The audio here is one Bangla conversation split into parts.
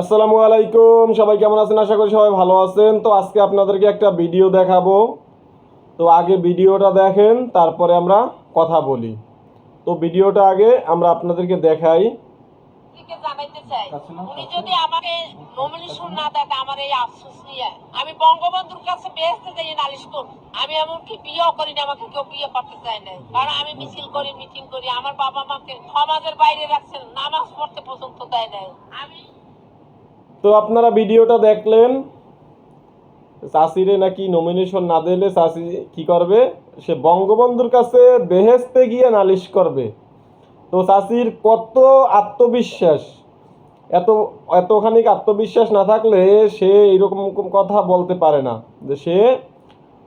আসসালামু আলাইকুম সবাই কেমন আছেন? আশা করি সবাই ভালো আছেন। তো আজকে আপনাদেরকে একটা ভিডিও দেখাবো। তো আগে ভিডিওটা দেখেন তারপরে আমরা কথা বলি। তো ভিডিওটা আগে আমরা আপনাদেরকে দেখাই। উনি যদি আমাকে নমিনেশন না দেয় আমার এই আফসোস নিয়ে। আমি বঙ্গবন্ধুর কাছে বেহেস্তে যাই নালিশ আমি এমনকি বিয়েও করি না আমাকে কেউ বিয়ে করতে চায় না কারণ আমি মিছিল করি মিটিং করি আমার বাবা মাকে সমাজের বাইরে রাখছেন নামাজ পড়তে পর্যন্ত দেয় নাই। আমি তো আপনারা ভিডিওটা দেখলেন চাষিরে নাকি নমিনেশন না দিলে চাষি কি করবে? সে বঙ্গবন্ধুর কাছে বেহেস্তে গিয়ে নালিশ করবে। তো চাষির কত আত্মবিশ্বাস? এত এতখানি আত্মবিশ্বাস না থাকলে সে এইরকম কথা বলতে পারে না। যে সে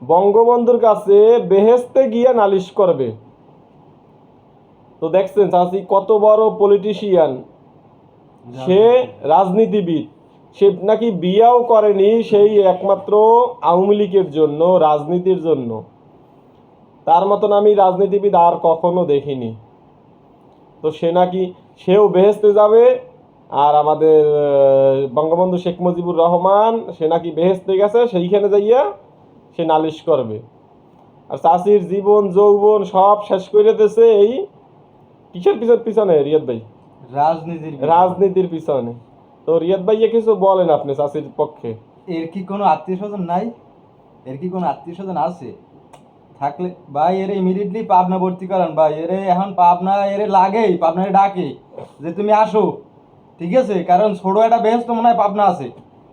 বঙ্গবন্ধুর কাছে বেহেস্তে গিয়ে নালিশ করবে। তো দেখছেন চাষি কত বড় পলিটিশিয়ান সে রাজনীতিবিদ। সে নাকি বিয়াও করেনি সেই একমাত্র আওয়ামী লীগের জন্য রাজনীতির জন্য। তার মতন আমি রাজনীতিবিদ আর কখনো দেখিনি। তো সে নাকি সেও বেহেস্তে যাবে আর আমাদের বঙ্গবন্ধু শেখ মুজিবুর রহমান সে নাকি বেহেস্তে গেছে সেইখানে যাইয়া সে নালিশ করবে। আর চাষির জীবন যৌবন সব শেষ করে দিতেছে এই কিসের পিছন পিছনে রিয়াদ ভাই? রাজনীতির রাজনীতির পিছনে। তো রিয়াদ ভাইয়া কিছু বলেন আপনি চাষির পক্ষে। এর কি কোনো আত্মীয় স্বজন নাই? এর কি কোনো আত্মীয় স্বজন আছে? থাকলে ভাই এর ইমিডিয়েটলি পাবনা ভর্তি করান ভাই। এরে এখন পাবনা এরে লাগেই পাবনা ডাকে যে তুমি আসো। ঠিক আছে? কারণ ছোট একটা তো মনে হয় পাবনা আছে।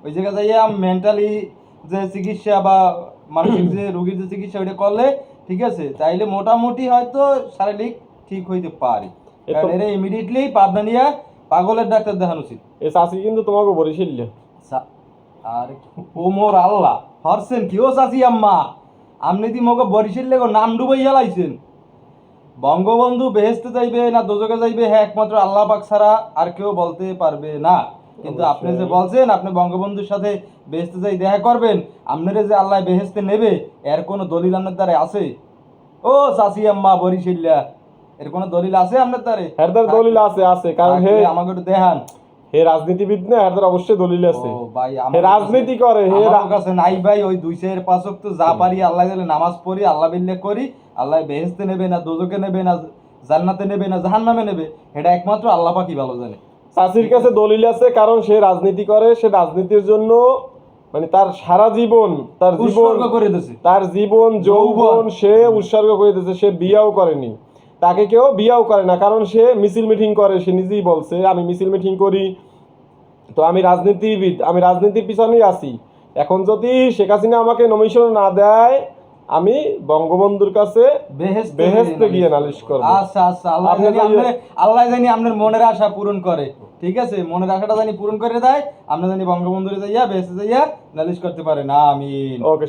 ওই জায়গায় যাইয়া মেন্টালি যে চিকিৎসা বা মানসিক যে রোগীর যে চিকিৎসা ওইটা করলে ঠিক আছে? তাইলে মোটামুটি হয়তো শারীরিক ঠিক হইতে পারে। কারণ এরে ইমিডিয়েটলি পাবনা নিয়ে পাগলের ডাক্তার দেখানো উচিত এ চাষি কিন্তু তোমাকে বরিশাল আর ওমর আল্লাহ হরছেন কি ও চাচি আম্মা? আমনি দি মগে বরিশাল লেগো নাম ডুবাই হেলাইছেন বঙ্গবন্ধু বেহেস্তে যাইবে না দোজকে যাইবে হ্যাঁ একমাত্র আল্লাহ পাক ছাড়া আর কেউ বলতে পারবে না। কিন্তু আপনি যে বলছেন আপনি বঙ্গবন্ধুর সাথে বেহেস্তে যাই দেখা করবেন আপনারে যে আল্লাহ বেহেস্তে নেবে এর কোনো দলিল আপনার দ্বারা আছে? ও চাচি আম্মা বরিশাল্লা এর কোনো দলিল আছে আপনার এর দ্বারা দলিল আছে আছে। কারণ হে আমাকে একটু দেখান। হে রাজনীতিবিদ না দ্বারা অবশ্যই দলিল আছে। ও ভাই হে রাজনীতি করে হে কাছে নাই ভাই ওই দুই চার তো যা পারি আল্লাহ নামাজ পড়ি আল্লাহ বিল্লে করি আল্লাহ বেহেস্তে নেবে না দোজকে নেবে না জান্নাতে নেবে না জাহান্নামে নেবে এটা একমাত্র আল্লাহ পাকি ভালো জানে। চাষির কাছে দলিল আছে কারণ সে রাজনীতি করে সে রাজনীতির জন্য মানে তার সারা জীবন তার জীবন করে তার জীবন যৌবন যৌবন। সে উৎসর্গ করে দিয়েছে সে বিয়াও করেনি। তাকে কেউ বিয়াও করে না কারণ সে মিছিল মিটিং করে সে নিজেই বলছে আমি মিছিল মিটিং করি। তো আমি রাজনীতিবিদ আমি রাজনীতির পিছনেই আছি। এখন যদি শেখ হাসিনা আমাকে নমিশন না দেয় আমি বঙ্গবন্ধুর কাছে বেহেস্তে গিয়ে নালিশ করব। আচ্ছা আচ্ছা আল্লাহ জানি আল্লাহ জানি আপনার মনের আশা পূরণ করে। ঠিক আছে? মনের আশাটা জানি পূরণ করে দেয়। আপনি জানি বঙ্গবন্ধুরে যাইয়া বেহেস্তে যাইয়া নালিশ করতে পারে না। আমিন। ওকে